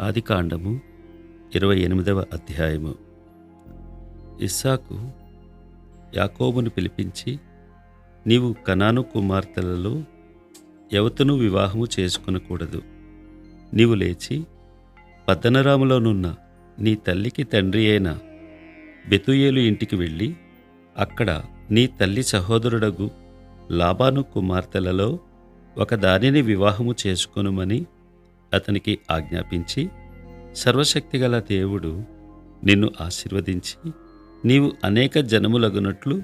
ఆదికాండము ఇరవై ఎనిమిదవ అధ్యాయము. ఇస్సాకు యాకోబును పిలిపించి నీవు కనాను కుమార్తెలలో ఎవతను వివాహము చేసుకునకూడదు. నీవు లేచి పద్దనరాములోనున్న నీ తల్లికి తండ్రి అయిన బెతుయేలు ఇంటికి వెళ్ళి అక్కడ నీ తల్లి సహోదరుడగు లాబాను కుమార్తెలలో ఒక దానిని వివాహము చేసుకొనుమని అతనికి ఆజ్ఞాపించి సర్వశక్తిగల దేవుడు నిన్ను ఆశీర్వదించి నీవు అనేక జనములగునట్లు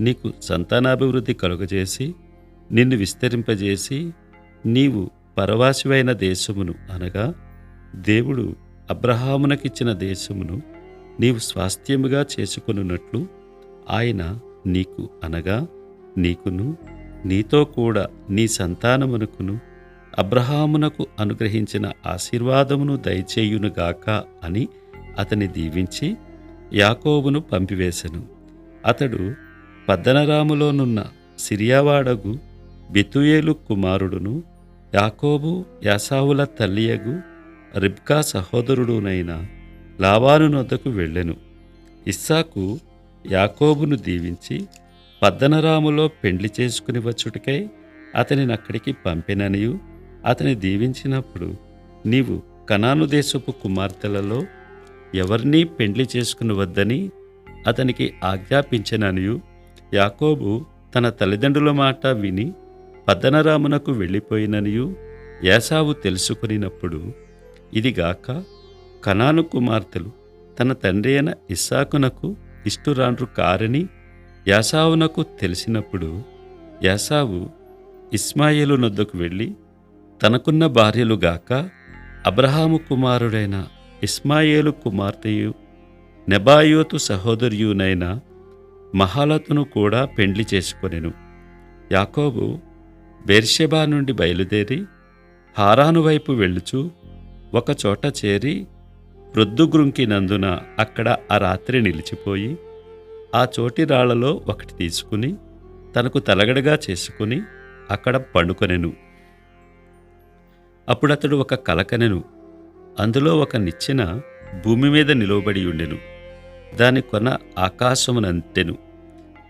నీకు సంతానాభివృద్ధి కలుగజేసి నిన్ను విస్తరింపజేసి నీవు పరవాసివైన దేశమును అనగా దేవుడు అబ్రహామునకిచ్చిన దేశమును నీవు స్వాస్థ్యముగా చేసుకొనున్నట్లు ఆయన నీకు అనగా నీకును నీతో కూడా నీ సంతానమునకును అబ్రహామునకు అనుగ్రహించిన ఆశీర్వాదమును దయచేయునుగాక అని అతని దీవించి యాకోబును పంపివేశను అతడు పద్దనరాములోనున్న సిరియావాడగు బితుయేలు కుమారుడును యాకోబు యాసావుల తల్లియగు రిబ్కా సహోదరుడునైన లావాను నొద్దకు వెళ్ళెను. ఇస్సాకు యాకోబును దీవించి పద్దనరాములో పెండ్లి చేసుకుని వచ్చుటకై అతనిని అక్కడికి పంపిననియు అతని దీవించినప్పుడు నీవు కనాను దేశపు కుమార్తెలలో ఎవరినీ పెండ్లి చేసుకుని వద్దని అతనికి ఆజ్ఞాపించననియు యాకోబు తన తల్లిదండ్రుల మాట విని పద్దనరామునకు వెళ్ళిపోయిననియు యాసావు తెలుసుకునినప్పుడు ఇదిగాక కనాను కుమార్తెలు తన తండ్రి అయిన ఇస్సాకునకు ఇష్టురాండ్రు కారని యాసావునకు తెలిసినప్పుడు యాసావు ఇస్మాయిలు నొద్దకు వెళ్ళి తనకున్న భార్యలుగాక అబ్రహాము కుమారుడైన ఇస్మాయేలు కుమార్తెయు నెబాయోతు సహోదరియునైన మహాలతును కూడా పెండ్లి చేసుకొనెను. యాకోబు బెర్షెబా నుండి బయలుదేరి హారాను వైపు వెళ్ళుచు ఒకచోట చేరి ప్రొద్దుగ్రుంకినందున అక్కడ ఆ రాత్రి నిలిచిపోయి ఆ చోటి రాళ్ళలో ఒకటి తీసుకుని తనకు తలగడగా చేసుకుని అక్కడ పండుకొనెను. అప్పుడతడు ఒక కలకనెను. అందులో ఒక నిచ్చెన భూమి మీద నిలువబడి ఉండెను. దాని కొన ఆకాశమునంతెను.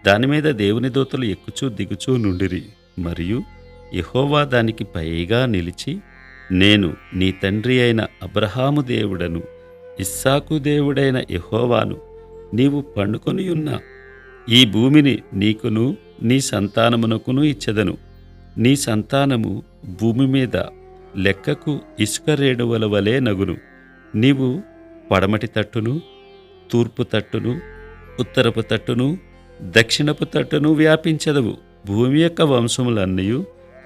దానిమీద దేవుని దూతలు ఎక్కుచూ దిగుచూ నుండిరి. మరియు యెహోవా దానికి పైగా నిలిచి నేను నీ తండ్రి అయిన అబ్రహాము దేవుడను ఇస్సాకు దేవుడైన యెహోవాను నీవు పండుకొనియున్న ఈ భూమిని నీకును నీ సంతానమునకును ఇచ్చదను. నీ సంతానము భూమి మీద లెక్కకు ఇసుక రేణువల వలె నగును. నీవు పడమటి తట్టును తూర్పు తట్టును ఉత్తరపు తట్టును దక్షిణపు తట్టును వ్యాపించదవు. భూమి యొక్క వంశములన్నీ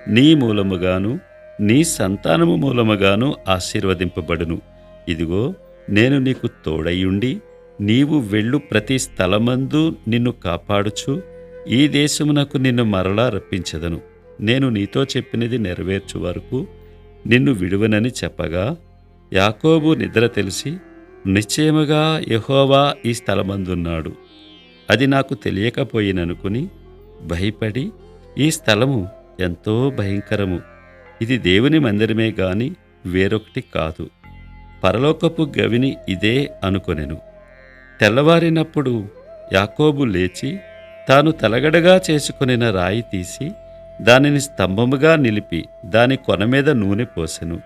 నీ మూలముగాను నీ సంతానము మూలముగాను ఆశీర్వదింపబడును. ఇదిగో నేను నీకు తోడయ్యుండి నీవు వెళ్ళు ప్రతి స్థలమందు నిన్ను కాపాడుచు ఈ దేశమునకు నిన్ను మరలా రప్పించదను. నేను నీతో చెప్పినది నెరవేర్చు వరకు నిన్ను విడువనని చెప్పగా యాకోబు నిద్ర తెలిసి నిశ్చయముగా యహోవా ఈ స్థలమందున్నాడు. అది నాకు తెలియకపోయిననుకుని భయపడి ఈ స్థలము ఎంతో భయంకరము. ఇది దేవుని మందిరమే గాని వేరొకటి కాదు. పరలోకపు గవిని ఇదే అనుకొనెను. తెల్లవారినప్పుడు యాకోబు లేచి తాను తలగడగా చేసుకొనిన రాయి తీసి దానిని స్తంభముగా నిలిపి దాని కొన మీద నూనె పోసెను.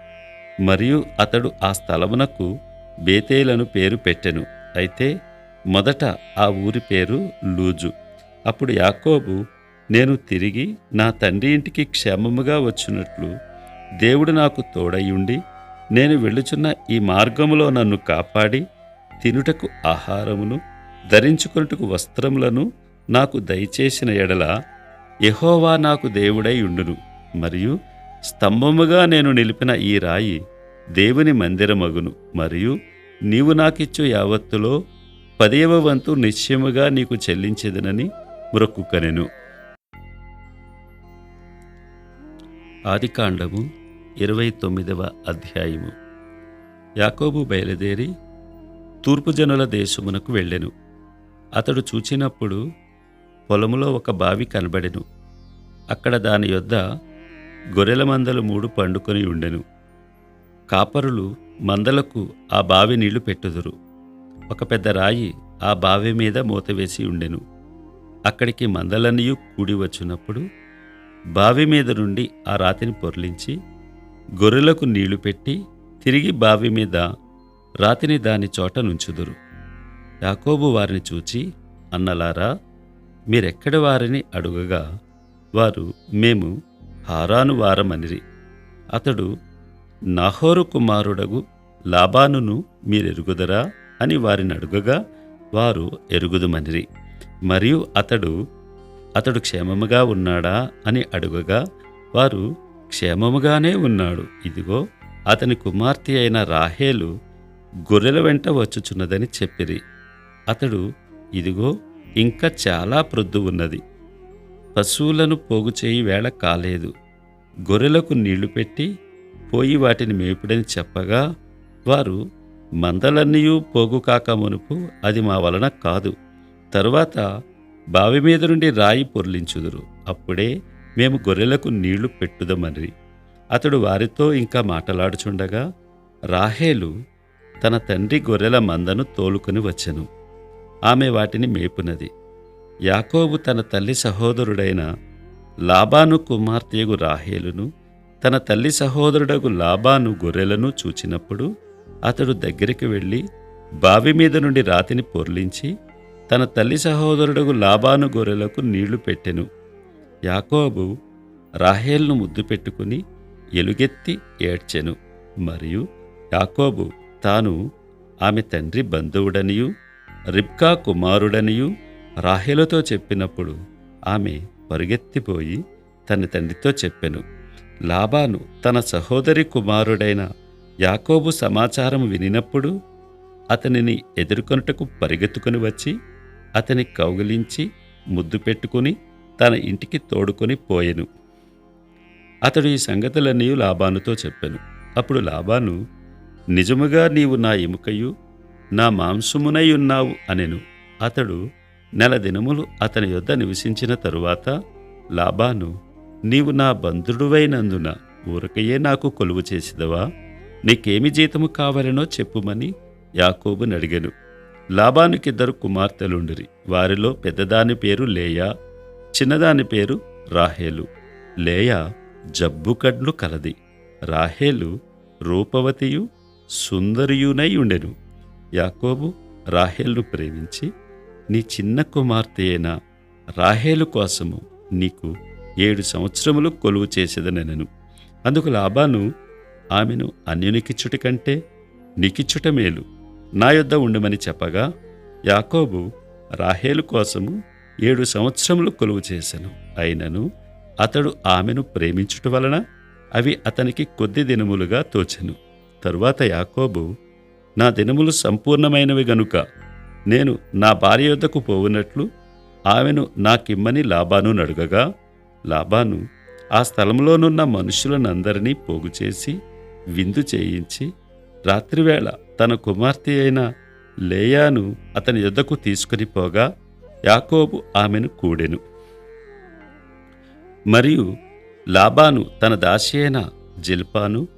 మరియు అతడు ఆ స్థలమునకు బేతేలను పేరు పెట్టెను. అయితే మొదట ఆ ఊరి పేరు లూజు. అప్పుడు యాకోబు నేను తిరిగి నా తండ్రి ఇంటికి క్షేమముగా వచ్చినట్లు దేవుడు నాకు తోడయుండి నేను వెళ్ళుచున్న ఈ మార్గములో నన్ను కాపాడి తినుటకు ఆహారమును ధరించుకొనుటకు వస్త్రములను నాకు దయచేసిన ఎడల యహోవా నాకు దేవుడై ఉండును. మరియు స్తంభముగా నేను నిలిపిన ఈ రాయి దేవుని మందిరమగును. మరియు నీవు నాకిచ్చు యావత్తులో పదేవ వంతు నిశ్చయముగా నీకు చెల్లించేదనని మొరక్కుకనెను. ఆదికాండము ఇరవై తొమ్మిదవ అధ్యాయము. యాకోబు బయలుదేరి తూర్పు జనుల దేశమునకు వెళ్ళెను. అతడు చూచినప్పుడు పొలములో ఒక బావి కనబడెను. అక్కడ దాని యొద్ద గొర్రెల మందలు మూడు పండుకొని ఉండెను. కాపరులు మందలకు ఆ బావి నీళ్ళు పెట్టుదురు. ఒక పెద్ద రాయి ఆ బావి మీద మూతవేసి ఉండెను. అక్కడికి మందలన్నయూ కూడి వచ్చినప్పుడు బావి మీద నుండి ఆ రాతిని పొర్లించి గొర్రెలకు నీళ్ళు పెట్టి తిరిగి బావి మీద రాతిని దాని చోట నుంచుదురు. యాకోబు వారిని చూచి అన్నలారా మీరెక్కడి వారిని అడుగగా వారు మేము హారాను వారమనిరి. అతడు నాహోరు కుమారుడగు లాబానును మీరెరుగుదరా? అని వారిని అడుగగా వారు ఎరుగుదుమనిరి. మరియు అతడు అతడు క్షేమముగా ఉన్నాడా? అని అడుగగా వారు క్షేమముగానే ఉన్నాడు. ఇదిగో అతని కుమార్తె అయిన రాహేలు గొర్రెల వెంట వచ్చుచున్నదని చెప్పిరి. అతడు ఇదిగో ఇంకా చాలా ప్రొద్దు ఉన్నది. పశువులను పోగు చేయి వేళ కాలేదు. గొర్రెలకు నీళ్ళు పెట్టి పోయి వాటిని మేపుడని చెప్పగా వారు మందలన్నీయూ పోగు కాక మునుపు అది మా వలన కాదు. తరువాత బావి మీద నుండి రాయి పొర్లించుదురు. అప్పుడే మేము గొర్రెలకు నీళ్ళు పెట్టుదమని అతడు వారితో ఇంకా మాటలాడుచుండగా రాహేలు తన తండ్రి గొర్రెల మందను తోలుకొని వచ్చెను. ఆమె వాటిని మేపునది. యాకోబు తన తల్లి సహోదరుడైన లాబాను కుమార్తెయగు రాహేలును తన తల్లి సహోదరుడగు లాబాను గొర్రెలను చూచినప్పుడు అతడు దగ్గరికి వెళ్ళి బావి మీద నుండి రాతిని పొర్లించి తన తల్లి సహోదరుడగు లాబాను గొర్రెలకు నీళ్ళు పెట్టెను. యాకోబు రాహేల్ను ముద్దు పెట్టుకుని ఎలుగెత్తి ఏడ్చెను. మరియు యాకోబు తాను ఆమె తండ్రి బంధువుడనియు రిబ్కా కుమారుడనియు రాహేలుతో చెప్పినప్పుడు ఆమె పరుగెత్తిపోయి తన తండ్రితో చెప్పెను లాబాను తన సహోదరి కుమారుడైన యాకోబు సమాచారం వినినప్పుడు అతనిని ఎదుర్కొనుటకు పరిగెత్తుకుని వచ్చి అతని కౌగిలించి ముద్దు పెట్టుకుని తన ఇంటికి తోడుకొని పోయెను. అతడు ఈ సంగతులన్నీ లాబానుతో చెప్పెను. అప్పుడు లాబాను నిజముగా నీవు నా ఎముకయు నా మాంసమునై ఉన్నావు అనెను. అతడు నెల దినములు అతని యొద్ద నివసించిన తరువాత లాబాను నీవు నా బంధుడువైనందున ఊరకయే నాకు కొలువు చేసిదవా? నీకేమి జీతము కావాలనో చెప్పుమని యాకోబుని అడిగను. లాబానుకిద్దరు కుమార్తెలుండిరి. వారిలో పెద్దదాని పేరు లేయా చిన్నదాని పేరు రాహేలు. లేయా జబ్బు కడ్లు కలది. రాహేలు రూపవతియు సుందరియునై ఉండెను. యాకోబు రాహేల్ను ప్రేమించి నీ చిన్న కుమార్తె అయిన రాహేలు కోసము నీకు ఏడు సంవత్సరములు కొలువు చేసేదనెనను. అందుకు లాభాను ఆమెను అన్యునికిచ్చుట కంటే నీకిచ్చుట మేలు. నా యొద్ద ఉండమని చెప్పగా యాకోబు రాహేలు కోసము ఏడు సంవత్సరములు కొలువు చేశాను అయినను అతడు ఆమెను ప్రేమించుట వలన అవి అతనికి కొద్ది దినములుగా తోచెను. తరువాత యాకోబు నా దినములు సంపూర్ణమైనవి గనుక. నేను నా భార్య యొద్దకు పోవునట్లు ఆమెను నాకిమ్మని లాభాను నడుగగా లాభాను ఆ స్థలంలోనున్న మనుషులనందరినీ పోగుచేసి విందు చేయించి రాత్రివేళ తన కుమార్తె అయిన లేయాను అతని యొద్దకు తీసుకుని పోగా యాకోబు ఆమెను కూడెను. మరియు లాబాను తన దాసి అయిన జిల్పాను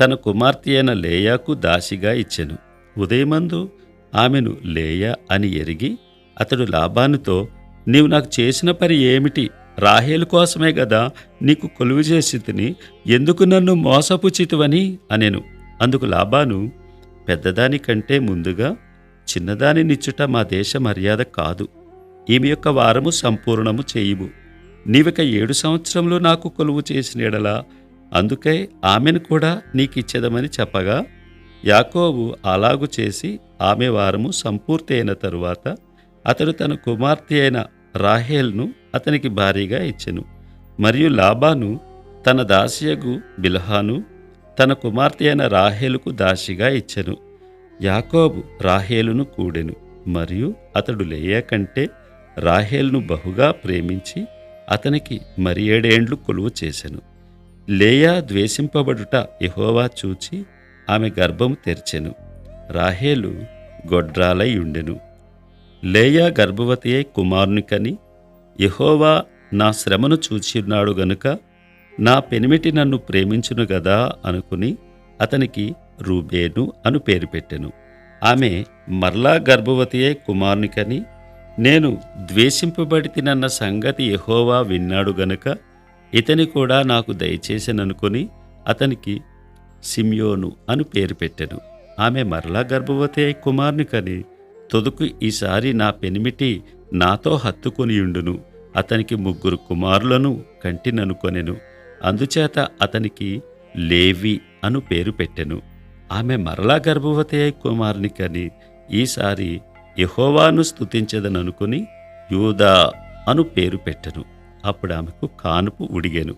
తన కుమార్తె అయిన లేయాకు దాసిగా ఇచ్చెను. ఉదయమందు ఆమెను లేయా అని ఎరిగి అతడు లాభానుతో నీవు నాకు చేసిన పని ఏమిటి? రాహేలు కోసమే గదా నీకు కొలువు చేసి తిని ఎందుకు నన్ను మోసపుచితువని అనెను. అందుకు లాభాను పెద్దదాని కంటే ముందుగా చిన్నదాని నిచ్చుట మా దేశ మర్యాద కాదు. ఈమె యొక్క వారము సంపూర్ణము చేయువు నీవిక ఏడు సంవత్సరంలో నాకు కొలువు చేసిన ఎడలా అందుకై ఆమెను కూడా నీకిచ్చేదమని చెప్పగా యాకోబు అలాగు చేసి ఆమె వారము సంపూర్తి అయిన తరువాత అతడు తన కుమార్తె అయిన రాహేల్ను అతనికి భారీగా ఇచ్చెను. మరియు లాబాను తన దాసియగు బిల్హాను తన కుమార్తె అయిన రాహేలుకు దాసిగా ఇచ్చెను. యాకోబు రాహేలును కూడెను. మరియు అతడు లేయా కంటే రాహేల్ను బహుగా ప్రేమించి అతనికి మరి ఏడేండ్లు కొలువు చేసెను. లేయా ద్వేషింపబడుట యెహోవా చూచి ఆమె గర్భము తెరిచెను. రాహేలు గొడ్రాలై ఉండెను. లేయా గర్భవతి అయి కుమారునికని యెహోవా నా శ్రమను చూచిన్నాడు గనుక నా పెనిమిటి నన్ను ప్రేమించును గదా అనుకుని అతనికి రూబేను అను పేరు పెట్టెను. ఆమె మరలా గర్భవతి అయి కుమారునికని నేను ద్వేషింపబడి తినన్న సంగతి యెహోవా విన్నాడు గనుక ఇతని కూడా నాకు దయచేసననుకొని అతనికి సిమ్యోను అని పేరు పెట్టెను. ఆమె మరలా గర్భవతి అయి కుమారునికని తొదుకు ఈసారి నా పెనిమిటి నాతో హత్తుకొనియుండును అతనికి ముగ్గురు కుమారులను కంటిననుకొనెను. అందుచేత అతనికి లేవి అను పేరు పెట్టెను. ఆమె మరలా గర్భవతి అయి కుమారునికని ఈసారి యహోవాను స్థుతించదననుకుని యూదా అను పేరు పెట్టెను. అప్పుడు ఆమెకు కానుపు ఉడిగాను.